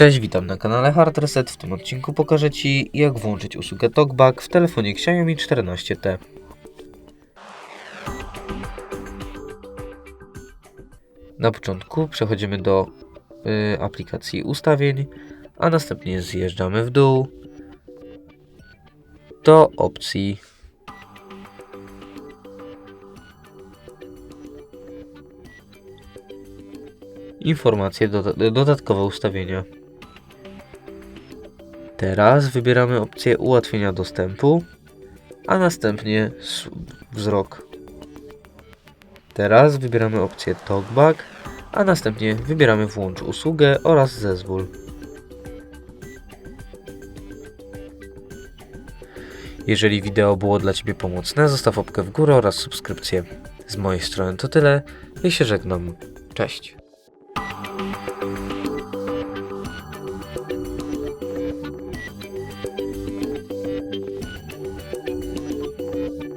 Cześć, witam na kanale Hard Reset. W tym odcinku pokażę Ci, jak włączyć usługę TalkBack w telefonie Xiaomi 14T. Na początku przechodzimy do y, aplikacji ustawień, a następnie zjeżdżamy w dół do opcji informacje, doda- dodatkowe ustawienia. Teraz wybieramy opcję ułatwienia dostępu, a następnie wzrok. Teraz wybieramy opcję TalkBack, a następnie wybieramy włącz usługę oraz zezwól. Jeżeli wideo było dla Ciebie pomocne, zostaw łapkę w górę oraz subskrypcję. Z mojej strony to tyle i się żegnam. Cześć.